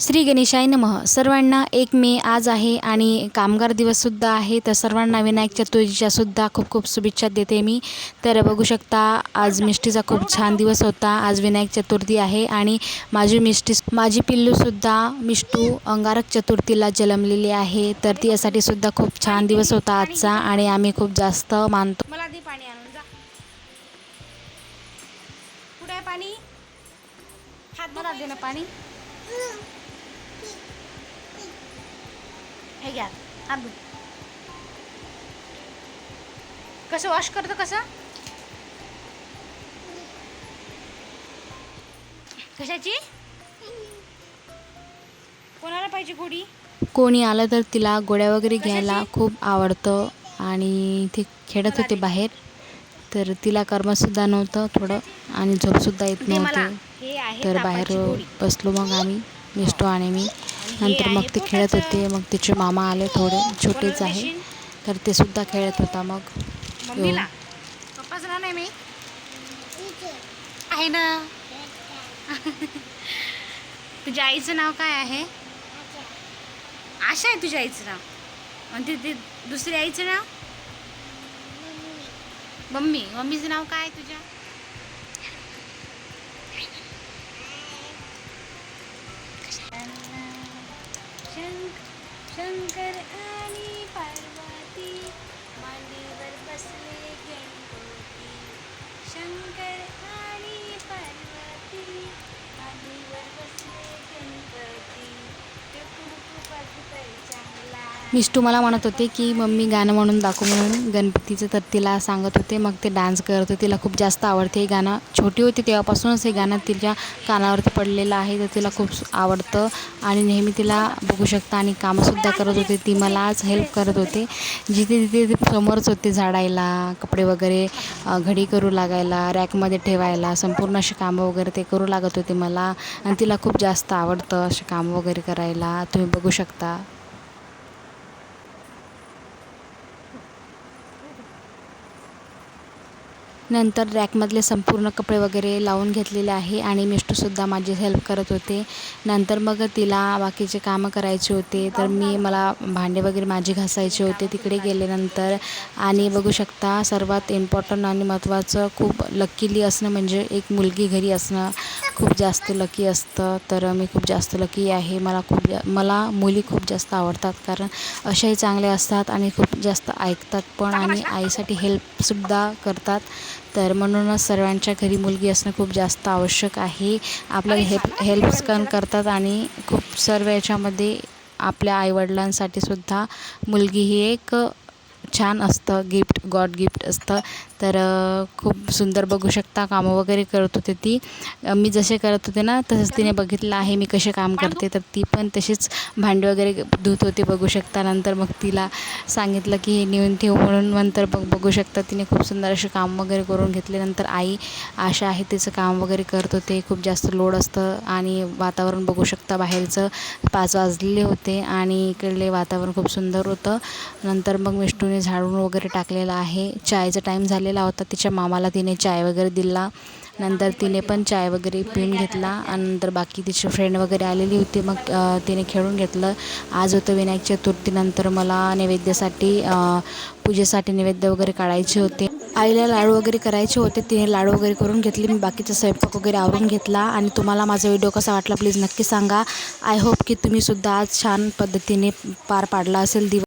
श्री गणेशाय नमः. सर्वांना एक मे आज आहे आणि कामगार दिवससुद्धा आहे. तर सर्वांना विनायक चतुर्थीच्या सुद्धा खूप खूप शुभेच्छा देते मी. तर बघू शकता आज मिष्टीचा खूप छान दिवस होता. आज विनायक चतुर्थी आहे आणि माझी मिष्टी माझी पिल्लूसुद्धा मिष्टू अंगारक चतुर्थीला जन्मलेली आहे. तर ती यासाठी सुद्धा खूप छान दिवस होता आजचा आणि आम्ही खूप जास्त मानतो. मला दे पाणी आणून जा. कुठे आहे पाणी? हात मला दे ना पाणी. घ्या. धु कसं वॉश करतो कसं? कशाची? कोणाला पाहिजे गोडी? कोणी आलं तर तिला गोळ्या वगैरे घ्यायला खूप आवडतं आणि ते खेळत होते बाहेर. तर तिला करमतसुद्धा नव्हतं थोडं आणि झोपसुद्धा येत नव्हते. तर बाहेर. बसलो मग आम्ही मिस्टो आणि मी. नंतर मग ते खेळत. होते. मग तिचे मामा आले थोडे छोटेच आहे? तर ते सुद्धा खेळत होता मग. मम्मीला? पप्पाचं नाव नाही मी? आहे ना? तुझ्या आईचं नाव काय आहे? आशा. आहे तुझ्या आईचं नाव. आणि ते- ते दुसऱ्या आईचं नाव? मम्मी. मम्मीचं नाव काय आहे तुझ्या? शंक- शंकर आणि पार्वती मांडीवर बसले गणपती मिष्टू मला म्हणत होते की मम्मी गाणं म्हणून दाखव म्हणून गणपतीचं तर तिला सांगत होते. मग ते डान्स करत होते. तिला खूप जास्त आवडते हे गाणं. छोटी होती तेव्हापासूनच हे गाणं तिच्या कानावरती पडलेलं आहे. तर तिला खूप आवडतं आणि नेहमी तिला बघू शकता आणि कामंसुद्धा करत होते. ती मला आज हेल्प करत होते. जिथे तिथे ते समोरच होते झाडायला कपडे वगैरे घडी करू लागायला रॅकमध्ये ठेवायला संपूर्ण अशी कामं वगैरे ते करू लागत होते मला. आणि तिला खूप जास्त आवडतं असे कामं वगैरे करायला. तुम्ही बघू शकता. नंतर रॅकमधले संपूर्ण कपडे वगैरे लावून घेतलेले आहे आणि मिष्टूसुद्धा माझी हेल्प करत होते. नंतर मग तिला बाकीचे कामं करायचे होते. तर मी मला भांडे वगैरे माझे घासायचे होते तिकडे गेल्यानंतर. आणि बघू शकता सर्वात इम्पॉर्टंट आणि महत्त्वाचं खूप लकीली असणं म्हणजे एक मुलगी घरी असणं. खूप जास्त लकी असतं. तर मी खूप जास्त लकी आहे. मला खूप जा मला मुली खूप जास्त आवडतात. कारण अशाही चांगल्या असतात आणि खूप जास्त ऐकतात पण आणि आईसाठी हेल्पसुद्धा करतात. तर म्हणूनच सर्वांच्या घरी मुलगी असणं खूप जास्त आवश्यक आहे. आपल्याला हेल्प हेल्प्स पण करतात आणि खूप सर्व याच्यामध्ये आपल्या आईवडिलांसाठी सुद्धा मुलगी ही एक छान असतं गिफ्ट गॉड गिफ्ट असतं. तर खूप सुंदर बघू शकता कामं वगैरे करत होते ती. मी जसे करत होते ना तसंच तिने बघितलं आहे मी कसे काम करते. तर ती पण तशीच भांडी वगैरे धुत होते बघू शकता. नंतर मग तिला सांगितलं की हे नेऊन ठेवू म्हणून नंतर बघ बघू शकता. तिने खूप सुंदर असे काम वगैरे करून घेतले. नंतर आई आशा आहे तिचं काम वगैरे करत होते. खूप जास्त लोड असतं आणि वातावरण बघू शकता बाहेरचं. पाच वाजलेले होते आणि इकडले वातावरण खूप सुंदर होतं. नंतर मग मिष्टूने झाडून वगैरे टाकलेलं आहे. चायचा टाईम झालेला होता. तिच्या मामाला तिने चाय वगैरे दिला. नंतर तिने पण चाय वगैरे पिऊन घेतला. आणि नंतर बाकी तिची फ्रेंड वगैरे आलेली होती. मग तिने खेळून घेतलं. आज होतं विनायक चतुर्थीनंतर मला नैवेद्यासाठी पूजेसाठी नैवेद्य वगैरे काढायचे होते. आईला लाडू वगैरे करायचे होते. तिने लाडू वगैरे करून घेतले. मी बाकीचा स्वयंपाक वगैरे आवरून घेतला. आणि तुम्हाला माझा व्हिडिओ कसा वाटला प्लीज नक्की सांगा. आय होप की तुम्हीसुद्धा आज छान पद्धतीने पार पाडला असेल. दिवस